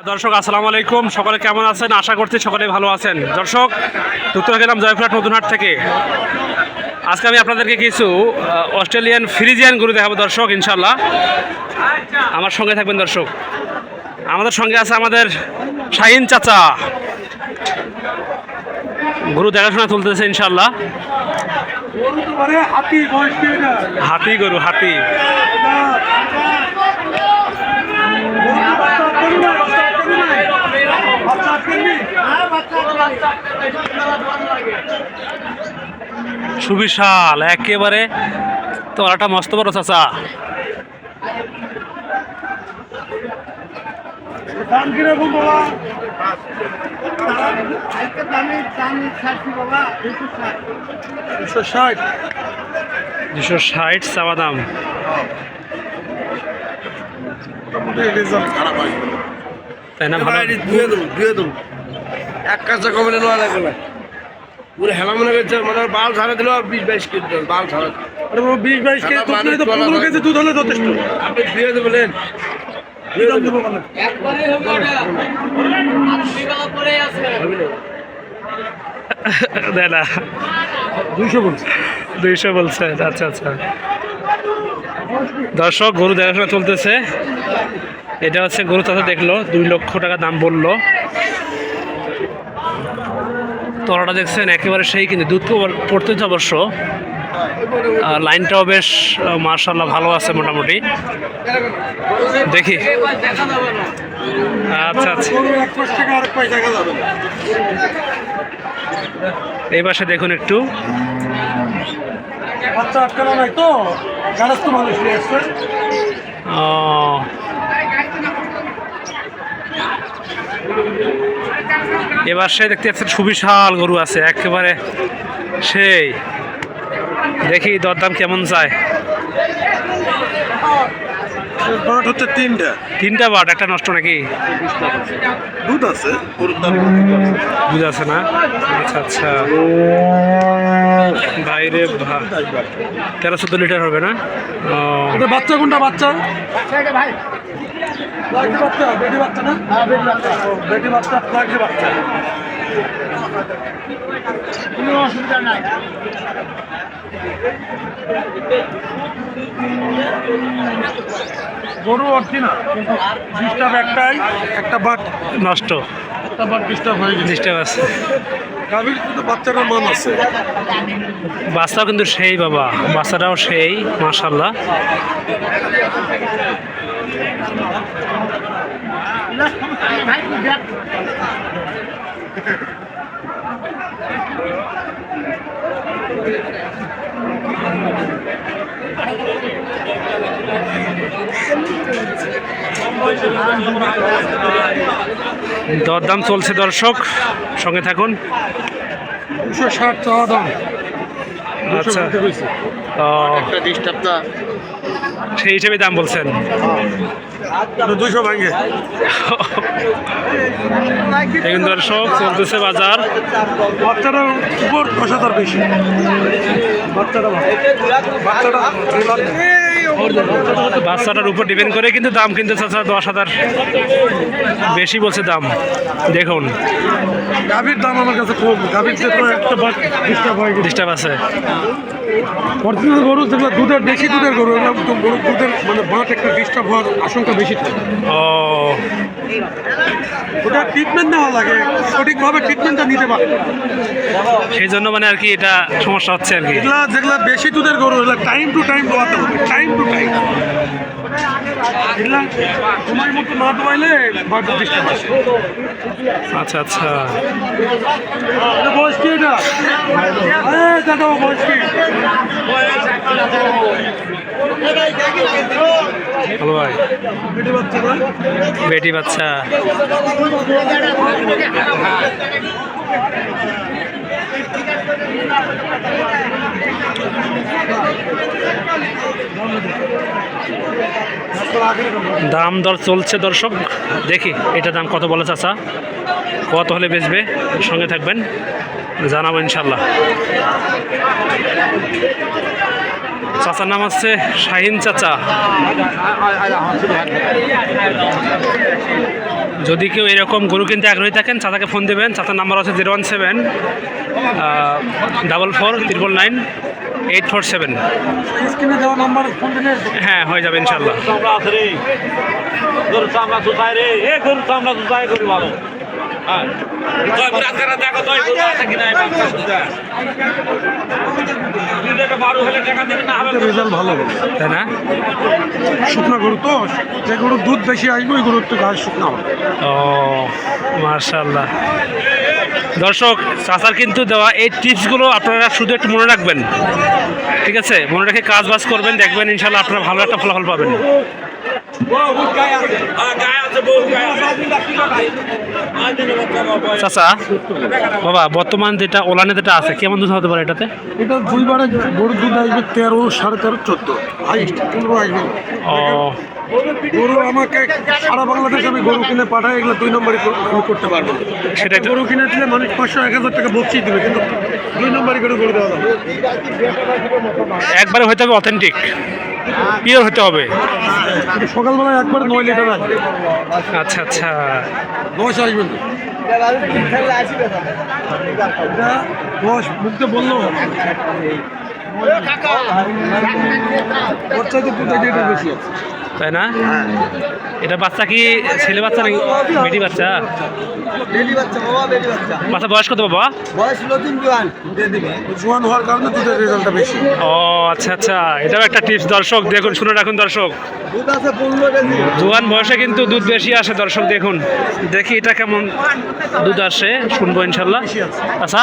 দর্শক আসসালামু আলাইকুম। সকলে কেমন আছেন? আশা করছি সকলে ভালো আছেন। দর্শক উত্তর গেলাম জয়পুরহাট নতুনহাট থেকে। আজকে আমি আপনাদেরকে কিছু অস্ট্রেলিয়ান ফ্রিজিয়ান গরু দেখাবো দর্শক ইনশাল্লাহ আমার সঙ্গে থাকবেন দর্শক। আমাদের সঙ্গে আছে আমাদের শাহিন চাচা। গরু দেখাশোনা তুলতেছে ইনশাল্লাহ হাতি গরু হাতি বাচ্চা আটকানি না, বাচ্চা আটকানি নাই? বাচ্চা আটকানি? সুবিশাল একেবারে তোরাটা মস্ত বড় চাচা। দাম? দুশো ষাট। চাওয়া দাম। তাই না? ভালো। ধুয়ে দেবো ধুয়ে দেবো এক কাঁচা কমলে নেওয়া লাগবে না। পুরো হেলা মনে করছে মানে বাল ছাড়া দিলেও বিশ বাইশ কেজি বাল ছাড়া আরে বাবা, বিশ বাইশ কেজি দুধ নেই তো পনেরো কেজি দুধ হলে যথেষ্ট। আপনি দেবেন? দেয় না। দুইশো বলছি। দুইশো বলছে আচ্ছা আচ্ছা। দর্শক গরু দেখাশোনা চলতেছে। এটা হচ্ছে গরু চাচা দেখল দুই লক্ষ টাকা দাম বলল। তলাটা দেখছেন একেবারে সেই কিন্তু দুধ পড়তেছে অবশ্য। আর লাইনটাও বেশ মার্শাল্লাহ ভালো আছে মোটামুটি। দেখি। আচ্ছা আচ্ছা। এই পাশে দেখুন একটু। আসছে। ও। এবার সে দেখতে পাচ্ছেন সুবিশাল গরু আছে একেবারে সেই। দেখি দরদাম কেমন যায়। বাট হচ্ছে তিনটা। তিনটা বাট একটা নষ্ট নাকি? দুধ আছে দাম আছে না? আচ্ছা আচ্ছা। বাইরে তেরো চোদ্দ লিটার হবে না? ও। এটা বাচ্চা কোনটা বাচ্চা? ফ্লাগি বাচ্চা বেটি বাচ্চা না? ও, বেটি বাচ্চা বাচ্চা। কোনো অসুবিধা নাই। গরু অরিজিনাল কিন্তু ডিস্টার্ব একটাই একটা বাট নষ্ট। একটা বাট ডিস্টার্ব হয়ে গেছে। ডিস্টার্ব আছে। গাভীর কিন্তু বাচ্চাটার মান আছে। বাচ্চাও কিন্তু সেই বাবা বাচ্চাটাও সেই মাশাল্লাহ দরদাম চলছে দর্শক সঙ্গে থাকুন। দুশো ষাট চাওয়া দাম। আচ্ছা। ডিস্টার্ব না। সেই হিসেবে দাম বলছেন। দুশো ভাঙে। এখন দর্শক চলতেছে বাজার। বাচ্চাটার উপর দশ হাজার বেশি। বাচ্চাটা। বাচ্চাটা বাচ্চাটার উপর ডিপেন্ড করে কিন্তু দাম কিন্তু চাচা দশ হাজার বেশি বলছে দাম। দেখুন। গাভীর দাম আমার কাছে কম গাভীর ডিস্টার্ব আছে। অরিজিনাল গরু যেগুলো দুধের বেশি দুধের গরু এগুলো গরু দুধের মানে বাট একটা ডিস্টার্ব হওয়ার আশঙ্কা বেশি থাকে। ও। ওটা ট্রিটমেন্ট নেওয়া লাগে সঠিকভাবে ট্রিটমেন্টটা নিতে পারে। সেই জন্য মানে আর কি এটা সমস্যা হচ্ছে আর কি। এগুলা যেগুলো বেশি দুধের গরু এগুলো টাইম টু টাইম দোয়াতে হবে টাইম টু টাইম সময় মতো না দোয়াইলে ডিস্টার্ব আসে। আচ্ছা আচ্ছা। বয়স কি এটা? দাদা বয়স কি? হ্যালো ভাই। বেটি বাচ্চা। দাম দর চলছে দর্শক। দেখি এটা দাম কত বলে চাচা? কত হলে বেচবে? সঙ্গে থাকবেন। জানাব ইনশাল্লাহ চাচার নাম হচ্ছে শাহিন চাচা। যদি কেউ এরকম গরু কিনতে আগ্রহী থাকেন, চাচাকে ফোন দেবেন। চাচার নাম্বার আছে zero one seven double four, triple nine, eight four seven. হ্যাঁ হয়ে যাবে ইনশাল্লাহ রেজাল্ট ভালো হবে তাই না শুকনা গরু তো যে গরুর দুধ বেশি আসবে ওই গরুর একটু ঘাস শুকনা হবে ও মার্শাল্লাহ দর্শক চাচার কিন্তু দেওয়া এই টিপসগুলো আপনারা শুধু একটু মনে রাখবেন ঠিক আছে মনে রেখে কাজ বাজ করবেন দেখবেন ইনশাল্লাহ আপনারা ভালো একটা ফলাফল পাবেন হ্যাঁ চাচা বাবা বর্তমান যেটা ওলানে যেটা আছে কেমন দুধ হতে পারে এটাতে? এটা দুইবারে গরুর দুধ আসবে তেরো সাড়ে তেরো চোদ্দ। হাইস্ট পনেরো আসবে। ও। গরু আমাকে সারা বাংলাদেশে আমি গরু কিনে পাঠাই এগুলো দুই নম্বরই করতে পারব না। সেটাই গরু কিনে দিলে মানুষ পাঁচশো এক হাজার টাকা বকচিয়ে দেবে কিন্তু দুই নম্বরই করে গরু দেওয়া যাবে একবারে হতে হবে অথেন্টিক পিওর হতে হবে। সকালবেলা সকালবেলায় একবারে নয় লিটার আসবে আচ্ছা আচ্ছা। দশ আসবেন দশ মুখতে বলল। ওর চাইতে দুটো এটা বেশি আছে। তাই না? এটা বাচ্চা কি ছেলে বাচ্চা নাকি বেটি বাচ্চা? বাচ্চা বাবা বেলি বাচ্চা। বাচ্চা বয়স কত বাবা? বয়স জোয়ান। দিয়ে দিবে। জোয়ান হওয়ার কারণে দুধের রেজাল্টটা বেশি। ও আচ্ছা আচ্ছা। এটাও একটা টিপস দর্শক দেখুন শুনে রাখুন দর্শক। জোয়ান বয়সে কিন্তু দুধ বেশি আসে দর্শক দেখুন। দেখি এটা কেমন দুধ আসে শুনব ইনশাল্লাহ। আচ্ছা?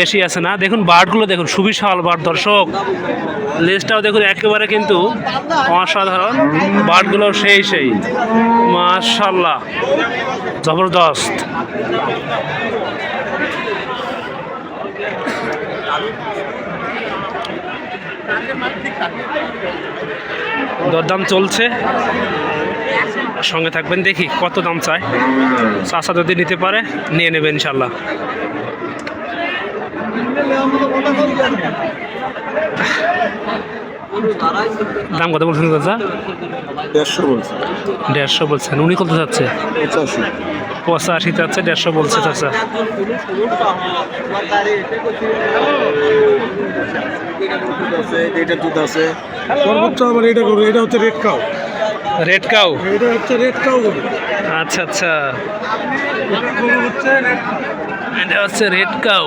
বেশি। আছে না? দেখুন বার্ডগুলো দেখুন, সুবিশাল বার্ড দর্শক লেজটাও দেখুন, একেবারে কিন্তু অসাধারণ। বার্ডগুলো সেই সেই। মাশাল্লাহ জবরদস্ত। দরদাম চলছে। সঙ্গে থাকবেন, দেখি কত দাম চায়। চাষা যদি নিতে পারে, নিয়ে নেবেন ইনশাল্লাহ দাম কত বলছেন চাচা? দেড়শো বলছেন দেড়শো বলছেন। উনি কত যাচ্ছে পঁচাশি। পঁচাশি যাচ্ছে দেড়শো বলছে চাচা। এটা দুধ আছে সর্বোচ্চ আবার এটা গরু এটা হচ্ছে রেড কাউ রেড কাউ এটা হচ্ছে রেড কাউ আচ্ছা আচ্ছা। এটা হচ্ছে রেড কাউ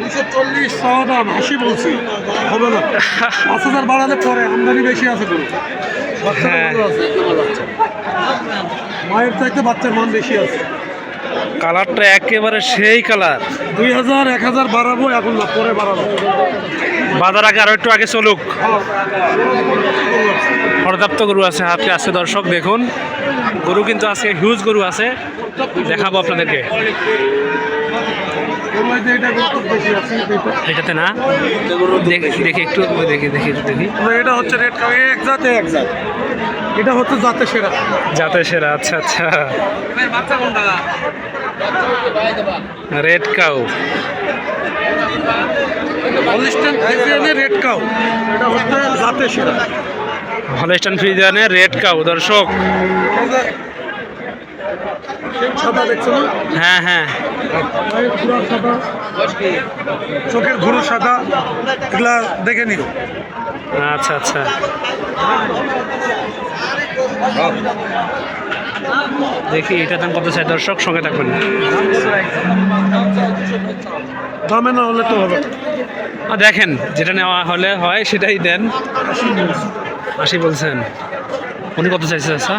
দুশো চল্লিশ চাওয়া দাম আশি বলছি। হবে না। পাঁচ হাজার বাড়ালে পরে আমদানি বেশি আছে হ্যাঁ। মায়ের চাইতে বাচ্চার মান বেশি আছে। কালারটা একেবারে সেই কালার। দুই হাজার এক হাজার বাড়াবো এখন না পরে বাড়াবো। বাজার আগে আরও একটু আগে চলুক। পর্যাপ্ত গরু আছে হাতে আছে। দর্শক দেখুন গরু কিন্তু আছে হিউজ গরু আছে। দেখাবো আপনাদেরকে। এটাতে না? দেখি একটু দেখি দেখি একটু দেখি। এটা হচ্ছে রেড কাউ এক জাত এক জাত। এটা হচ্ছে জাতে সেরা। যাতে সেরা আচ্ছা আচ্ছা। Red cow. হলিস্টান ফ্রিজিয়ানের রেড কাউ। এটা হচ্ছে জাতে সেরা। হলস্টান ফ্রিজানের রেড কাউ দর্শক। সাদা দেখছ না? হ্যাঁ হ্যাঁ। সাদা চোখের ঘুরু সাদা এগুলা দেখে নিও। আচ্ছা আচ্ছা। দেখি এটা দাম কত চাই? দর্শক সঙ্গে থাকবেন দামে না হলে তো হবে। দেখেন যেটা নেওয়া হলে হয় সেটাই দেন। আশি বলছেন। উনি কত চাইছে আচ্ছা?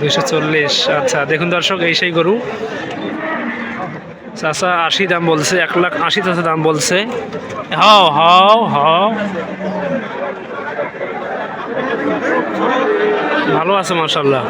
দুশো চল্লিশ। আচ্ছা দেখুন দর্শক, এই সেই গরু। চাচা আশি দাম বলছে, এক লাখ আশি চাচা দাম বলছে। হাও হাও হাও। ভালো আছে মার্শাল্লাহ